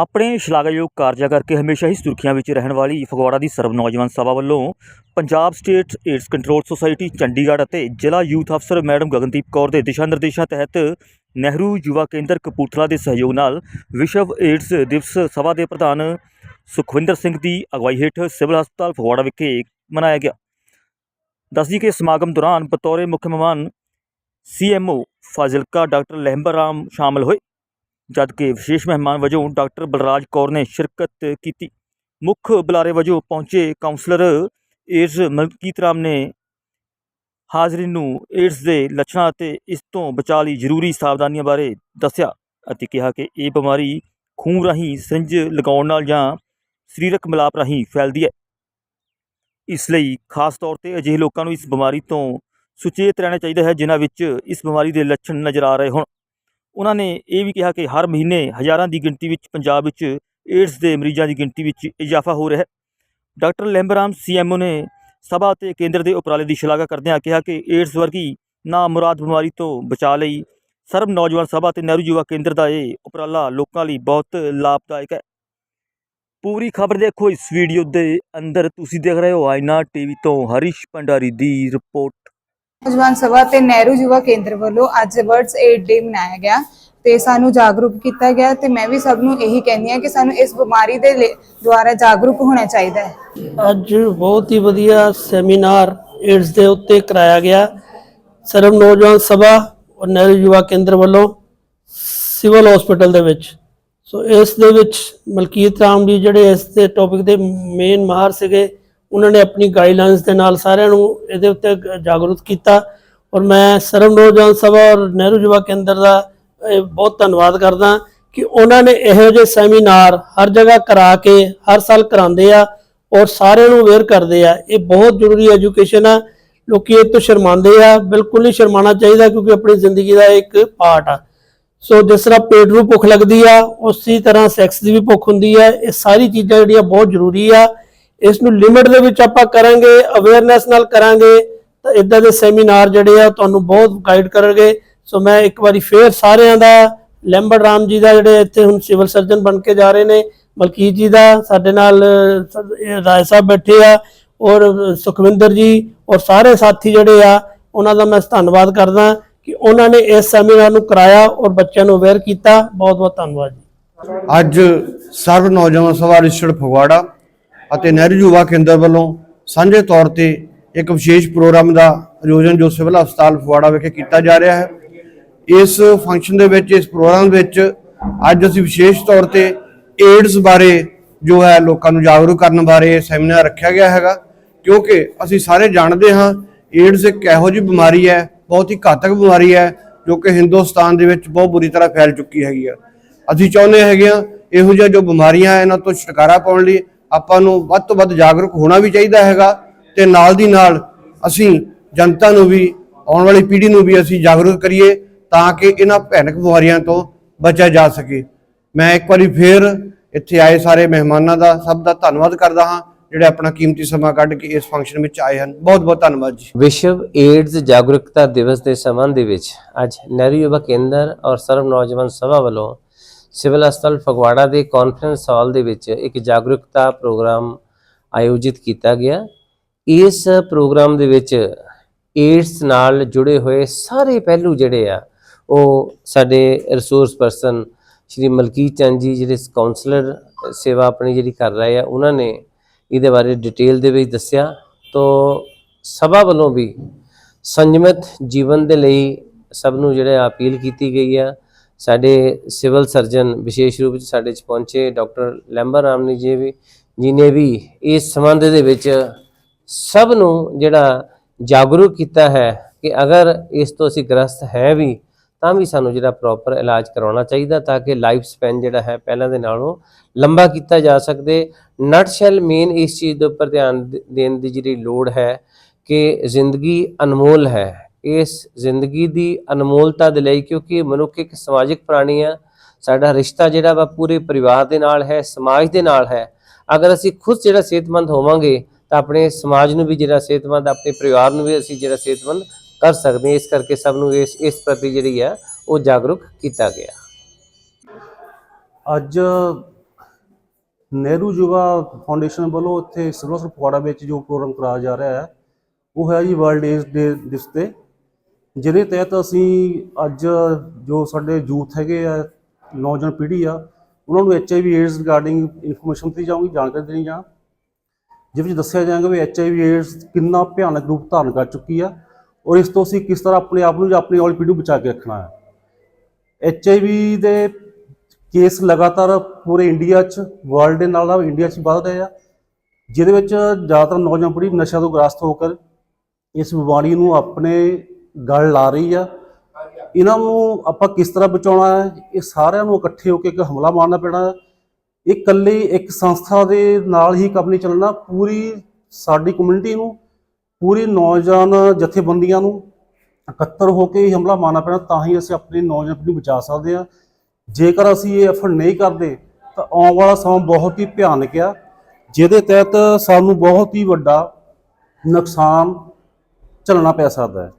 ਆਪਣੇ ਸ਼ਲਾਘਾਯੋਗ ਕਾਰਜਾਂ ਕਰਕੇ ਹਮੇਸ਼ਾ ਹੀ ਸੁਰਖੀਆਂ ਵਿੱਚ ਰਹਿਣ ਵਾਲੀ ਫਗਵਾੜਾ ਦੀ ਸਰਬ ਨੌਜਵਾਨ ਸਭਾ ਵੱਲੋਂ Punjab state AIDS control society, Chandigarh ਅਤੇ ਜ਼ਿਲ੍ਹਾ ਯੂਥ ਅਫਸਰ ਮੈਡਮ ਗਗਨਦੀਪ ਕੌਰ ਦੇ ਦਿਸ਼ਾ ਨਿਰਦੇਸ਼ਾਂ ਤਹਿਤ ਨਹਿਰੂ ਯੁਵਾ ਕੇਂਦਰ ਕਪੂਰਥਲਾ ਦੇ ਸਹਿਯੋਗ ਨਾਲ ਵਿਸ਼ਵ ਏਡਸ ਦਿਵਸ ਸਭਾ ਦੇ ਪ੍ਰਧਾਨ ਸੁਖਵਿੰਦਰ ਸਿੰਘ ਦੀ ਅਗਵਾਈ ਹੇਠ ਸਿਵਲ ਹਸਪਤਾਲ ਫਗਵਾੜਾ ਵਿਖੇ ਮਨਾਇਆ ਗਿਆ। ਦੱਸਦੀ ਕਿ ਸਮਾਗਮ ਦੌਰਾਨ ਬਤੌਰੇ ਮੁੱਖ ਮਹਿਮਾਨ ਸੀਐਮਓ ਫਾਜ਼ਿਲਕਾ ਡਾਕਟਰ ਲਹਿੰਬਰ ਰਾਮ ਸ਼ਾਮਲ ਹੋਏ। ਜਦਕਿ ਵਿਸ਼ੇਸ਼ ਮਹਿਮਾਨ ਵਜੋਂ ਡਾਕਟਰ ਬਲਰਾਜ ਕੌਰ ਨੇ ਸ਼ਿਰਕਤ ਕੀਤੀ। ਮੁੱਖ ਬੁਲਾਰੇ ਵਜੋਂ ਪਹੁੰਚੇ ਕਾਉਂਸਲਰ ਏਡਸ ਮਲਕੀਤ ਰਾਮ ਨੇ ਹਾਜ਼ਰੀਨ ਨੂੰ ਏਡਸ ਦੇ ਲੱਛਣਾਂ ਅਤੇ ਇਸ ਤੋਂ ਬਚਾਅ ਲਈ ਜ਼ਰੂਰੀ ਸਾਵਧਾਨੀਆਂ ਬਾਰੇ ਦੱਸਿਆ ਅਤੇ ਕਿਹਾ ਕਿ ਇਹ ਬਿਮਾਰੀ ਖੂਨ ਰਾਹੀਂ ਸਿੰਜ ਲਗਾਉਣ ਨਾਲ ਜਾਂ ਸਰੀਰਕ ਮਿਲਾਪ ਰਾਹੀਂ ਫੈਲਦੀ ਹੈ। ਇਸ ਲਈ ਖਾਸ ਤੌਰ ਤੇ ਅਜਿਹੇ ਲੋਕਾਂ ਨੂੰ ਇਸ ਬਿਮਾਰੀ ਤੋਂ ਸੁਚੇਤ ਰਹਿਣਾ ਚਾਹੀਦਾ ਹੈ ਜਿਨ੍ਹਾਂ ਵਿੱਚ ਇਸ ਬਿਮਾਰੀ ਦੇ ਲੱਛਣ ਨਜ਼ਰ ਆ ਰਹੇ ਹੋਣ। ਉਹਨਾਂ ਨੇ ਇਹ ਵੀ ਕਿਹਾ ਕਿ ਹਰ ਮਹੀਨੇ ਹਜ਼ਾਰਾਂ ਦੀ ਗਿਣਤੀ ਵਿੱਚ ਪੰਜਾਬ ਵਿੱਚ ਏਡਸ ਦੇ ਮਰੀਜ਼ਾਂ ਦੀ ਗਿਣਤੀ ਵਿੱਚ ਇਜ਼ਾਫਾ ਹੋ ਰਿਹਾ ਹੈ। ਡਾਕਟਰ ਲੈਂਬਰਾਮ ਸੀਐਮਓ ਨੇ ਸਭਾ ਅਤੇ ਕੇਂਦਰ ਦੇ ਉਪਰਾਲੇ ਦੀ ਸ਼ਲਾਘਾ ਕਰਦਿਆਂ ਕਿਹਾ ਕਿ ਏਡਸ ਵਰਗੀ ਨਾ ਮੁਰਾਦ ਬਿਮਾਰੀ ਤੋਂ ਬਚਾਅ ਲਈ ਸਰਬ ਨੌਜਵਾਨ ਸਭਾ ਤੇ ਨਹਿਰੂ ਯੁਵਾ ਕੇਂਦਰ ਦਾ ਇਹ ਉਪਰਾਲਾ ਲੋਕਾਂ ਲਈ ਬਹੁਤ ਲਾਭਦਾਇਕ ਹੈ। ਪੂਰੀ ਖਬਰ ਦੇਖੋ ਇਸ ਵੀਡੀਓ ਦੇ ਅੰਦਰ। ਤੁਸੀਂ ਦੇਖ ਰਹੇ ਹੋ ਆਇਨਾ ਟੀਵੀ ਤੋਂ ਹਰੀਸ਼ ਭੰਡਾਰੀ ਦੀ ਰਿਪੋਰਟ। ਨੌਜਵਾਨ ਸਭਾ ਤੇ ਨਹਿਰੂ ਯੁਵਾ ਕੇਂਦਰ ਵੱਲੋਂ ਅੱਜ ਵਰਡਸ ਏਡ ਡੇ ਮਨਾਇਆ ਗਿਆ ਤੇ ਸਾਨੂੰ ਜਾਗਰੂਕ ਕੀਤਾ ਗਿਆ ਤੇ ਮੈਂ ਵੀ ਸਭ ਨੂੰ ਇਹੀ ਕਹਿੰਦੀ ਹਾਂ ਕਿ ਸਾਨੂੰ ਇਸ ਬਿਮਾਰੀ ਦੇ ਲੇ- ਦੁਆਰਾ ਜਾਗਰੂਕ ਹੋਣਾ ਚਾਹੀਦਾ ਹੈ। ਅੱਜ ਬਹੁਤ ਹੀ ਵਧੀਆ ਸੈਮੀਨਾਰ ਏਡਸ ਦੇ ਉੱਤੇ ਕਰਾਇਆ ਗਿਆ। ਸਰਵ ਨੌਜਵਾਨ ਸਭਾ ਔਰ ਨਹਿਰੂ ਯੁਵਾ ਕੇਂਦਰ ਵੱਲੋਂ ਸਿਵਲ ਹਸਪੀਟਲ ਦੇ ਵਿੱਚ। ਸੋ ਇਸ ਦੇ ਵਿੱਚ ਮਲਕੀਤ ਰਾਮ ਜੀ ਜਿਹੜੇ ਇਸ ਦੇ ਟੌਪਿਕ ਦੇ ਮੇਨ ਮਾਹਰ ਸੀਗੇ ਉਹਨਾਂ ਨੇ ਆਪਣੀ ਗਾਈਡਲਾਈਨਸ ਦੇ ਨਾਲ ਸਾਰਿਆਂ ਨੂੰ ਇਹਦੇ ਉੱਤੇ ਜਾਗਰੂਕ ਕੀਤਾ। ਔਰ ਮੈਂ ਸਰਵ ਨੌਜਵਾਨ ਸਭਾ ਔਰ ਨਹਿਰੂ ਯੁਵਾ ਕੇਂਦਰ ਦਾ ਬਹੁਤ ਧੰਨਵਾਦ ਕਰਦਾ ਕਿ ਉਹਨਾਂ ਨੇ ਇਹੋ ਜਿਹੇ ਸੈਮੀਨਾਰ ਹਰ ਜਗ੍ਹਾ ਕਰਾ ਕੇ, ਹਰ ਸਾਲ ਕਰਾਉਂਦੇ ਆ ਔਰ ਸਾਰਿਆਂ ਨੂੰ ਅਵੇਅਰ ਕਰਦੇ ਆ। ਇਹ ਬਹੁਤ ਜ਼ਰੂਰੀ ਐਜੂਕੇਸ਼ਨ ਆ। ਲੋਕੀ ਇਹ ਤੋਂ ਸ਼ਰਮਾਉਂਦੇ ਆ। ਬਿਲਕੁਲ ਨਹੀਂ ਸ਼ਰਮਾਉਣਾ ਚਾਹੀਦਾ ਕਿਉਂਕਿ ਆਪਣੀ ਜ਼ਿੰਦਗੀ ਦਾ ਇੱਕ ਪਾਰਟ ਆ। ਸੋ ਜਿਸ ਤਰ੍ਹਾਂ ਪੇਟ ਨੂੰ ਭੁੱਖ ਲੱਗਦੀ ਆ, ਉਸੇ ਤਰ੍ਹਾਂ ਸੈਕਸ ਦੀ ਵੀ ਭੁੱਖ ਹੁੰਦੀ ਆ। ਇਹ ਸਾਰੀ ਚੀਜ਼ਾਂ ਜਿਹੜੀਆਂ ਬਹੁਤ ਜ਼ਰੂਰੀ ਆ। ਇਸ ਨੂੰ ਲਿਮਿਟ ਦੇ ਵਿੱਚ ਆਪਾਂ ਕਰਾਂਗੇ ਅਵੇਅਰਨੈਸ ਨਾਲ ਕਰਾਂਗੇ, ਤਾਂ ਇਦਾਂ ਦੇ ਸੈਮੀਨਾਰ ਜਿਹੜੇ ਆ ਤੁਹਾਨੂੰ ਬਹੁਤ ਗਾਈਡ ਕਰਨਗੇ। ਸੋ ਮੈਂ ਇੱਕ ਵਾਰੀ ਫੇਰ ਸਾਰਿਆਂ ਦਾ, ਲੈਂਬਰ ਰਾਮ ਜੀ ਦਾ ਜਿਹੜੇ ਇੱਥੇ ਹੁਣ ਸਿਵਲ ਸਰਜਨ ਬਣ ਕੇ ਜਾ ਰਹੇ ਨੇ, ਮਲਕੀਤ ਜੀ ਦਾ, ਸਾਡੇ ਨਾਲ ਰਾਏ ਸਾਹਿਬ ਬੈਠੇ ਆ, ਔਰ ਸੁਖਵਿੰਦਰ ਜੀ, ਔਰ ਸਾਰੇ ਸਾਥੀ ਜਿਹੜੇ ਆ, ਉਹਨਾਂ ਦਾ ਮੈਂ ਧੰਨਵਾਦ ਕਰਦਾ ਕਿ ਉਹਨਾਂ ਨੇ ਇਸ ਸੈਮੀਨਾਰ ਨੂੰ ਕਰਾਇਆ ਔਰ ਬੱਚਿਆਂ ਨੂੰ ਅਵੇਅਰ ਕੀਤਾ। ਬਹੁਤ ਬਹੁਤ ਧੰਨਵਾਦ ਜੀ। ਅੱਜ ਸਰਵ ਨੌਜਵਾਨ ਸਭਾ ਰਿਸ਼ੜ ਫਗਵਾੜਾ ਅਤੇ ਨਹਿਰੂ ਯੁਵਾ ਕੇਂਦਰ ਵੱਲੋਂ ਸਾਂਝੇ ਤੌਰ ਤੇ ਇੱਕ ਵਿਸ਼ੇਸ਼ ਪ੍ਰੋਗਰਾਮ ਦਾ ਆਯੋਜਨ ਜੋ ਸਿਵਲ ਹਸਪਤਾਲ ਫਗਵਾੜਾ ਵਿਖੇ ਕੀਤਾ ਜਾ ਰਿਹਾ ਹੈ। ਇਸ ਫੰਕਸ਼ਨ ਦੇ ਵਿੱਚ, ਇਸ ਪ੍ਰੋਗਰਾਮ ਵਿੱਚ ਅੱਜ ਅਸੀਂ ਵਿਸ਼ੇਸ਼ ਤੌਰ ਤੇ ਏਡਸ ਬਾਰੇ ਜੋ ਹੈ ਲੋਕਾਂ ਨੂੰ ਜਾਗਰੂਕ ਕਰਨ ਬਾਰੇ ਸੈਮੀਨਾਰ ਰੱਖਿਆ ਗਿਆ ਹੈਗਾ। ਕਿਉਂਕਿ ਅਸੀਂ ਸਾਰੇ ਜਾਣਦੇ ਹਾਂ ਏਡਸ ਇੱਕ ਇਹੋ ਜਿਹੀ ਬਿਮਾਰੀ ਹੈ, ਬਹੁਤ ਹੀ ਘਾਤਕ ਬਿਮਾਰੀ ਹੈ, ਜੋ ਕਿ ਹਿੰਦੁਸਤਾਨ ਦੇ ਵਿੱਚ ਬਹੁਤ ਬੁਰੀ ਤਰ੍ਹਾਂ ਫੈਲ ਚੁੱਕੀ ਹੈਗੀ ਆ। ਅਸੀਂ ਚਾਹੁੰਦੇ ਹੈਗੇ ਆ ਇਹੋ ਜਿਹੀਆਂ ਜੋ ਬਿਮਾਰੀਆਂ ਇਹਨਾਂ ਤੋਂ ਛੁਟਕਾਰਾ ਪਾਉਣ ਲਈ ਆਪਾਂ ਨੂੰ ਵੱਧ ਤੋਂ ਵੱਧ ਜਾਗਰੂਕ ਹੋਣਾ ਵੀ ਚਾਹੀਦਾ ਹੈਗਾ ਤੇ ਨਾਲ ਦੀ ਨਾਲ ਅਸੀਂ ਜਨਤਾ ਨੂੰ ਵੀ, ਆਉਣ ਵਾਲੀ ਪੀੜ੍ਹੀ ਨੂੰ ਵੀ ਅਸੀਂ ਜਾਗਰੂਕ ਕਰੀਏ ਤਾਂ ਕਿ ਇਹਨਾਂ ਭੈਣਕ ਬਿਮਾਰੀਆਂ ਤੋਂ ਬਚਿਆ ਜਾ ਸਕੇ। ਮੈਂ ਇੱਕ ਵਾਰੀ ਫੇਰ ਇੱਥੇ ਆਏ ਸਾਰੇ ਮਹਿਮਾਨਾਂ ਦਾ, ਸਭ ਦਾ ਧੰਨਵਾਦ ਕਰਦਾ ਹਾਂ, ਜਿਹੜੇ ਆਪਣਾ ਕੀਮਤੀ ਸਮਾਂ ਕੱਢ ਕੇ ਇਸ ਫੰਕਸ਼ਨ ਵਿੱਚ ਆਏ ਹਨ। ਬਹੁਤ ਬਹੁਤ ਧੰਨਵਾਦ ਜੀ। ਵਿਸ਼ਵ ਏਡਜ਼ ਜਾਗਰੂਕਤਾ ਦਿਵਸ ਦੇ ਸੰਬੰਧ ਦੇ ਵਿੱਚ ਅੱਜ ਨਹਿਰੂ ਯੁਵਾ ਕੇਂਦਰ ਔਰ ਸਰਵ ਨੌਜਵਾਨ ਸਭਾ ਵੱਲੋਂ ਸਿਵਲ ਹਸਪਤਾਲ ਫਗਵਾੜਾ ਦੇ ਕਾਨਫਰੰਸ ਹਾਲ ਦੇ ਵਿੱਚ ਇੱਕ ਜਾਗਰੂਕਤਾ ਪ੍ਰੋਗਰਾਮ ਆਯੋਜਿਤ ਕੀਤਾ ਗਿਆ। ਇਸ ਪ੍ਰੋਗਰਾਮ ਦੇ ਵਿੱਚ ਏਡਸ ਨਾਲ ਜੁੜੇ ਹੋਏ ਸਾਰੇ ਪਹਿਲੂ ਜਿਹੜੇ ਆ, ਉਹ ਸਾਡੇ ਰਿਸੋਰਸ ਪਰਸਨ ਸ਼੍ਰੀ ਮਲਕੀਤ ਚੰਦ ਜੀ, ਜਿਹੜੇ ਕਾਉਂਸਲਰ ਸੇਵਾ ਆਪਣੀ ਜਿਹੜੀ ਕਰ ਰਹੇ ਆ, ਉਹਨਾਂ ਨੇ ਇਹਦੇ ਬਾਰੇ ਡਿਟੇਲ ਦੇ ਵਿੱਚ ਦੱਸਿਆ। ਤੋਂ ਸਭਾ ਵੱਲੋਂ ਵੀ ਸੰਜਮਿਤ ਜੀਵਨ ਦੇ ਲਈ ਸਭ ਨੂੰ ਜਿਹੜਾ ਅਪੀਲ ਕੀਤੀ ਗਈ ਆ। ਸਾਡੇ ਸਿਵਲ ਸਰਜਨ ਵਿਸ਼ੇਸ਼ ਰੂਪ ਵਿੱਚ ਸਾਡੇ ਚ ਪਹੁੰਚੇ ਡਾਕਟਰ ਲੈਂਬਰ ਰਾਮਨੀ ਜੀ ਵੀ ਜੀ ਵੀ ਇਸ ਸੰਬੰਧ ਦੇ ਵਿੱਚ ਸਭ ਨੂੰ ਜਿਹੜਾ ਜਾਗਰੂਕ ਕੀਤਾ ਹੈ ਕਿ ਅਗਰ ਇਸ ਤੋਂ ਅਸੀਂ ਗ੍ਰਸਤ ਹੈ ਵੀ, ਤਾਂ ਵੀ ਸਾਨੂੰ ਜਿਹੜਾ ਪ੍ਰੋਪਰ ਇਲਾਜ ਕਰਾਉਣਾ ਚਾਹੀਦਾ ਤਾਂ ਕਿ ਲਾਈਫ ਸਪੈਨ ਜਿਹੜਾ ਹੈ ਪਹਿਲਾਂ ਦੇ ਨਾਲੋਂ ਲੰਬਾ ਕੀਤਾ ਜਾ ਸਕਦੇ। ਨਟ ਸ਼ੈਲ ਮੇਨ ਇਸ ਚੀਜ਼ ਦੇ ਉੱਪਰ ਧਿਆਨ ਦੇਣ ਦੀ ਜਿਹੜੀ ਲੋੜ ਹੈ ਕਿ ਜ਼ਿੰਦਗੀ ਅਨਮੋਲ ਹੈ। ਇਸ ਜ਼ਿੰਦਗੀ ਦੀ ਅਨਮੋਲਤਾ ਦੇ ਲਈ, ਕਿਉਂਕਿ ਮਨੁੱਖ ਇੱਕ ਸਮਾਜਿਕ ਪ੍ਰਾਣੀ ਆ। ਸਾਡਾ ਰਿਸ਼ਤਾ ਜਿਹੜਾ ਵਾ ਪੂਰੇ ਪਰਿਵਾਰ ਦੇ ਨਾਲ ਹੈ, ਸਮਾਜ ਦੇ ਨਾਲ ਹੈ। ਅਗਰ ਅਸੀਂ ਖੁਦ ਜਿਹੜਾ ਸਿਹਤਮੰਦ ਹੋਵਾਂਗੇ, ਤਾਂ ਆਪਣੇ ਸਮਾਜ ਨੂੰ ਵੀ ਜਿਹੜਾ ਸਿਹਤਮੰਦ, ਆਪਣੇ ਪਰਿਵਾਰ ਨੂੰ ਵੀ ਅਸੀਂ ਜਿਹੜਾ ਸਿਹਤਮੰਦ ਕਰ ਸਕਦੇ ਹਾਂ। ਇਸ ਕਰਕੇ ਸਭ ਨੂੰ ਇਸ ਇਸ ਪ੍ਰਤੀ ਜਿਹੜੀ ਆ, ਉਹ ਜਾਗਰੂਕ ਕੀਤਾ ਗਿਆ। ਅੱਜ ਨਹਿਰੂ ਯੁਵਾ ਫਾਊਂਡੇਸ਼ਨ ਵੱਲੋਂ ਇੱਥੇ ਸਿਵਲ ਹਸਪਤਾਲ ਫਗਵਾੜਾ ਵਿੱਚ ਜੋ ਪ੍ਰੋਗਰਾਮ ਕਰਾਇਆ ਜਾ ਰਿਹਾ ਹੈ, ਉਹ ਹੈ ਜੀ ਵਰਲਡ ਏਜ ਡੇ ਦਿਵਸ ਤੇ। ਜਿਹਦੇ ਤਹਿਤ ਅਸੀਂ ਅੱਜ ਜੋ ਸਾਡੇ ਯੂਥ ਹੈਗੇ ਆ, ਨੌਜਵਾਨ ਪੀੜ੍ਹੀ ਆ, ਉਹਨਾਂ ਨੂੰ ਐਚਆਈਵੀ ਏਡਸ ਰਿਗਾਰਡਿੰਗ ਇਨਫੋਰਮੇਸ਼ਨ ਦਿੱਤੀ ਜਾਊਗੀ, ਜਾਣਕਾਰੀ ਦੇਣੀ ਜਾ ਜਿਸ ਵਿੱਚ ਦੱਸਿਆ ਜਾਏਗਾ ਵੀ ਐਚਆਈਵੀ ਏਡਸ ਕਿੰਨਾ ਭਿਆਨਕ ਰੂਪ ਧਾਰਨ ਕਰ ਚੁੱਕੀ ਆ ਔਰ ਇਸ ਤੋਂ ਅਸੀਂ ਕਿਸ ਤਰ੍ਹਾਂ ਆਪਣੇ ਆਪ ਨੂੰ ਜਾਂ ਆਪਣੀ ਆਉਣ ਪੀੜ੍ਹੀ ਨੂੰ ਬਚਾ ਕੇ ਰੱਖਣਾ ਹੈ ਐਚਆਈਵੀ ਦੇ ਕੇਸ ਲਗਾਤਾਰ ਪੂਰੇ ਇੰਡੀਆ 'ਚ ਵਰਲਡ ਦੇ ਨਾਲ ਨਾਲ ਇੰਡੀਆ 'ਚ ਵੱਧ ਰਹੇ ਆ, ਜਿਹਦੇ ਵਿੱਚ ਜ਼ਿਆਦਾਤਰ ਨੌਜਵਾਨ ਪੀੜ੍ਹੀ ਨਸ਼ਾ ਤੋਂ ਗ੍ਰਸਤ ਹੋ ਕਰ ਇਸ ਬਿਮਾਰੀ ਨੂੰ ਆਪਣੇ ਗੱਲ ਲਾ ਰਹੀ ਆ। ਇਹਨਾਂ ਨੂੰ ਆਪਾਂ ਕਿਸ ਤਰ੍ਹਾਂ ਬਚਾਉਣਾ ਹੈ? ਇਹ ਸਾਰਿਆਂ ਨੂੰ ਇਕੱਠੇ ਹੋ ਕੇ ਇੱਕ ਹਮਲਾ ਮਾਰਨਾ ਪੈਣਾ ਇਹ ਇਕੱਲੇ ਇੱਕ ਸੰਸਥਾ ਦੇ ਨਾਲ ਹੀ ਕੰਮ ਨਹੀਂ ਚੱਲਣਾ। ਪੂਰੀ ਸਾਡੀ ਕਮਿਊਨਿਟੀ ਨੂੰ, ਪੂਰੀ ਨੌਜਵਾਨ ਜਥੇਬੰਦੀਆਂ ਨੂੰ ਇਕੱਤਰ ਹੋ ਕੇ ਹੀ ਹਮਲਾ ਮਾਰਨਾ ਪੈਣਾ, ਤਾਂ ਹੀ ਅਸੀਂ ਆਪਣੀ ਨੌਜਵਾਨ ਨੂੰ ਬਚਾ ਸਕਦੇ ਹਾਂ। ਜੇਕਰ ਅਸੀਂ ਇਹ ਐਫਰਟ ਨਹੀਂ ਕਰਦੇ, ਤਾਂ ਆਉਣ ਵਾਲਾ ਸਮਾਂ ਬਹੁਤ ਹੀ ਭਿਆਨਕ ਆ। ਜਿਹਦੇ ਤਹਿਤ ਸਾਨੂੰ ਬਹੁਤ ਹੀ ਵੱਡਾ ਨੁਕਸਾਨ ਝੱਲਣਾ ਪੈ ਸਕਦਾ ਹੈ।